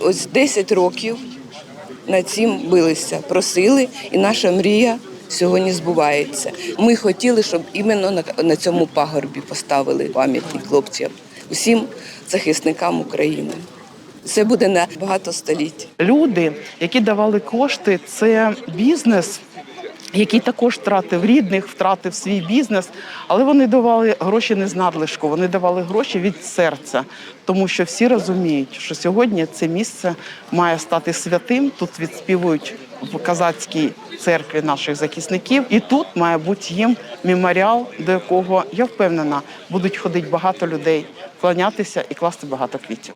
ось 10 років над цим билися, просили, і наша мрія сьогодні збувається. Ми хотіли, щоб іменно на цьому пагорбі поставили пам'ятник хлопцям, усім захисникам України. Це буде на багато століть. Люди, які давали кошти, це бізнес. Який також втратив рідних, втратив свій бізнес, але вони давали гроші не з надлишку, вони давали гроші від серця, тому що всі розуміють, що сьогодні це місце має стати святим. Тут відспівують в казацькій церкві наших захисників, і тут має бути їм меморіал, до якого я впевнена, будуть ходити багато людей, кланятися і класти багато квітів.